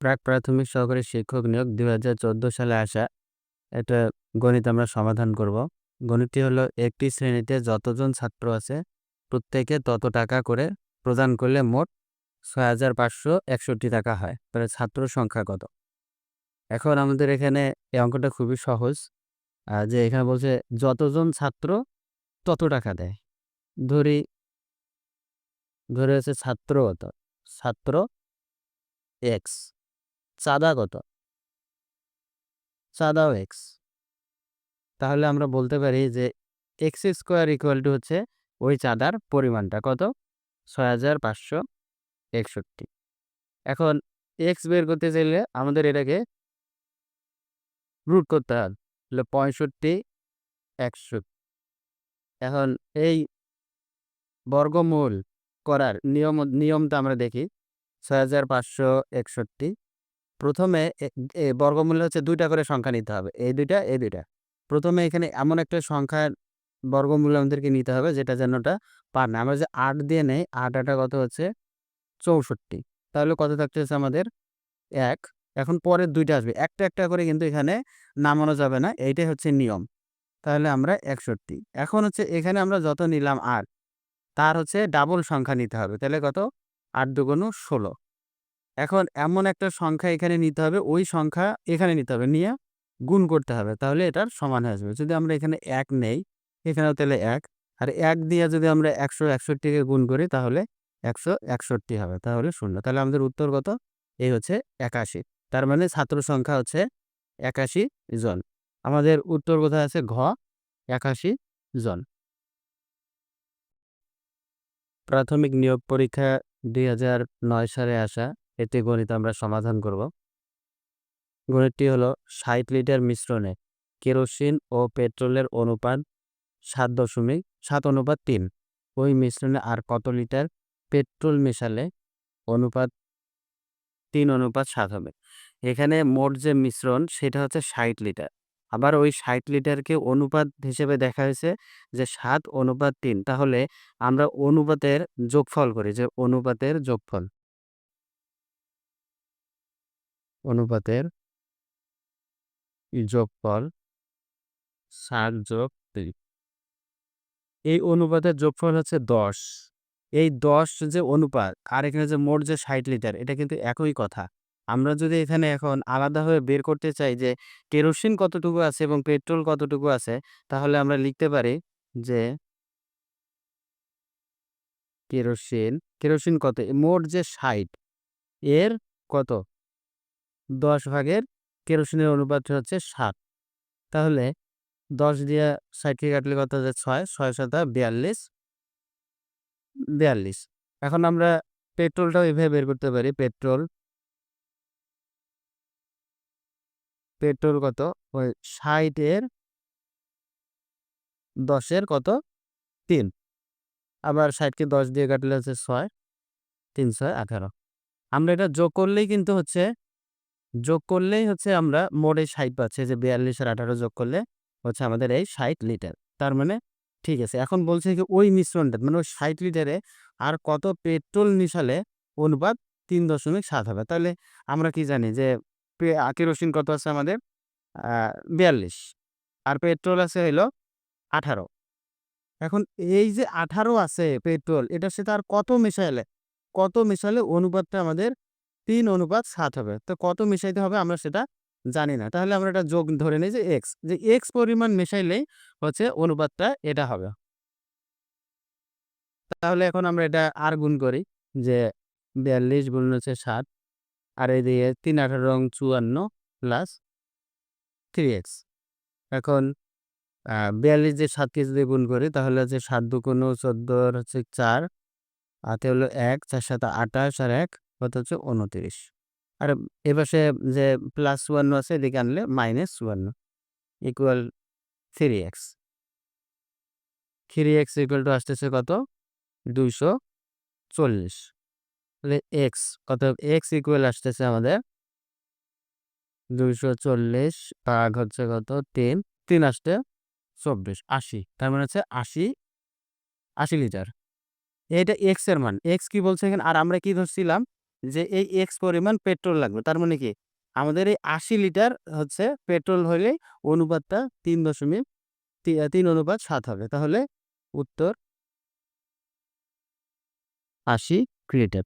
প্রাক প্রাথমিক সহকারী শিক্ষক নিয়োগ দুই হাজার চোদ্দ সালে আসা একটা গণিত আমরা সমাধান করব। গণিতটি হলো একটি শ্রেণীতে যতজন ছাত্র আছে, প্রত্যেকে তত টাকা করে প্রদান করলে মোট ছয় হাজার পাঁচশো একষট্টি টাকা হয়। তাহলে ছাত্র সংখ্যা কত? এখন আমাদের এখানে এই অঙ্কটা খুবই সহজ। যে এখানে বলছে যতজন ছাত্র তত টাকা দেয়। ধরি, ধরে হচ্ছে ছাত্র কত? ছাত্র এক্স। চাঁদা কত চাঁদাও এক্স তাহলে আমরা বলতে পারি যে এক্স স্কোয়ার ইকুয়াল টু হচ্ছে ওই চাঁদার পরিমাণটা কত? ছয় হাজার পাঁচশো একষট্টি। এখন এক্স বের করতে চাইলে আমাদের এটাকে রুট করতে হবে। তাহলে পঁয়ষট্টি একশো। এখন এই বর্গমূল করার নিয়ম, নিয়মটা আমরা দেখি। ছয় হাজার পাঁচশো একষট্টি প্রথমে বর্গমূল্য হচ্ছে দুইটা করে সংখ্যা নিতে হবে। এই দুইটা এই দুইটা। প্রথমে এখানে এমন একটা সংখ্যার বর্গমূল্য আমাদেরকে নিতে হবে যেটা যেনটা পার না। আমরা যে আট দিয়ে নেই, আট আটা কত হচ্ছে? চৌষট্টি। তাহলে কত থাকতেছে আমাদের? এক। এখন পরের দুইটা আসবে। একটা একটা করে কিন্তু এখানে নামানো যাবে না। এইটাই হচ্ছে নিয়ম। তাহলে আমরা একষট্টি। এখন হচ্ছে এখানে আমরা যত নিলাম আট, তার হচ্ছে ডাবল সংখ্যা নিতে হবে। তাহলে কত? আট দুগুণ ষোলো। এখন এমন একটা সংখ্যা এখানে নিতে হবে, ওই সংখ্যা এখানে নিতে হবে, নিয়ে গুণ করতে হবে, তাহলে এটার সমান হয়ে আসবে যদি আমরা এখানে এক নেই, এখানেও তাহলে এক, আর এক দিয়ে যদি আমরা একশো একষট্টিকে গুণ করি, তাহলে একশো একষট্টি হবে, তাহলে শূন্য। তাহলে আমাদের উত্তর কত? এই হচ্ছে একাশি, তার মানে ছাত্র সংখ্যা হচ্ছে একাশি জন। আমাদের উত্তর কোথায় আছে? ঘ, একাশি জন। প্রাথমিক নিয়োগ পরীক্ষা দুই হাজার নয় সালে আসা এতে গণিত আমরা সমাধান করব। গণিতটি হলো ষাট লিটার মিশ্রণে কেরোসিন ও পেট্রোলের অনুপাত সাত দশমিক সাত অনুপাত তিন। ওই মিশ্রণে আর কত লিটার পেট্রোল মেশালে অনুপাত তিন অনুপাত সাত হবে? এখানে মোট যে মিশ্রণ সেটা হচ্ছে ষাট লিটার। আবার ওই ষাট লিটারকে অনুপাত হিসেবে দেখা হয়েছে যে সাত অনুপাত তিন। তাহলে আমরা অনুপাতের যোগফল করি, যে অনুপাতের যোগফল। অনুপাতের যোগফল সাত যোগ তিন। এই অনুপাতের যোগফল হচ্ছে দশ। এই দশ যে অনুপাত আর এখানে যে মোট যে ষাট লিটার, এটা কিন্তু একই কথা। আমরা যদি এখানে এখন আলাদাভাবে বের করতে চাই যে কেরোসিন কতটুকু আছে এবং পেট্রোল কতটুকু আছে, তাহলে আমরা লিখতে পারি যে কেরোসিন কেরোসিন কত? মোট যে ষাট, এর কত? দশ ভাগের কেরোসিনের অনুপাত হচ্ছে সাত। তাহলে দশ দিয়ে ষাটকে কাটলে কত হচ্ছে? ছয় ছয় সাত বিয়াল্লিশ। বিয়াল্লিশ। এখন আমরা পেট্রোলটাও এভাবে বের করতে পারি। পেট্রোল। পেট্রোল কত? ওই ষাটের দশের কত? তিন। আবার ষাটকে দশ দিয়ে কাটলে হচ্ছে ছয়। তিন, ছয়, আঠারো। আমরা এটা যোগ করলেই কিন্তু হচ্ছে যোগ করলেই হচ্ছে আমরা মোড়ে ষাট পাচ্ছি যে বিয়াল্লিশ আর আঠারো যোগ করলে হচ্ছে আমাদের এই ষাট লিটার। তার মানে ঠিক আছে, এখন বলছে কি ওই মিশ্রণটা মানে ওই ষাট লিটারে আর কত পেট্রোল মিশালে অনুপাত তিন দশমিক সাত হবে। তাহলে আমরা কি জানি যে কেরোসিন কত আছে আমাদের? বিয়াল্লিশ। আর পেট্রোল আছে হইল আঠারো। এখন এই যে আঠারো আছে পেট্রোল এটার সাথে আর কত মেশাইলে কত মেশালে অনুপাতটা আমাদের তিন অনুপাত সাত হবে। তো কত মেশাইতে হবে আমরা সেটা জানি না। তাহলে আমরা এটা যোগ ধরে নিই যে এক্স যে এক্স পরিমাণ মেশাইলেই হচ্ছে অনুপাতটা এটা হবে। তাহলে এখন আমরা এটা আর গুণ করি যে বিয়াল্লিশ গুণ হচ্ছে সাত, আর এই দিয়ে তিন আঠারো রং চুয়ান্ন প্লাস থ্রি এক্স এখন বিয়াল্লিশ যে সাতকে যদি গুণ করি তাহলে হচ্ছে সাত দুগুণ চোদ্দোর হচ্ছে চার হাতে হলো এক, চার সাত আঠাশ আর এক কত হচ্ছে উনত্রিশ আর এপাশে যে প্লাস চুয়ান্ন আছে, এদিকে আনলে মাইনাস চুয়ান্ন equal three x three x equal two আসতেছে কত? দুইশো চল্লিশ। তাহলে এক্স কত এক্স ইকুয়াল আসতেছে আমাদের দুইশো চল্লিশ ভাগ হচ্ছে কত? তিন। তিন আসতে চব্বিশ, আশি। তার মানে হচ্ছে আশি আশি লিটার। এটা এক্সের মান। এক্স কি বলছে এখানে? আর আমরা কি ধরছিলাম? যে এই এক্স পরিমাণ পেট্রোল লাগবে। তার মানে কি? আমাদের এই আশি লিটার হচ্ছে পেট্রোল হলে অনুপাতটা তিন দশমিক তিন অনুপাত সাত হবে। তাহলে উত্তর আশি লিটার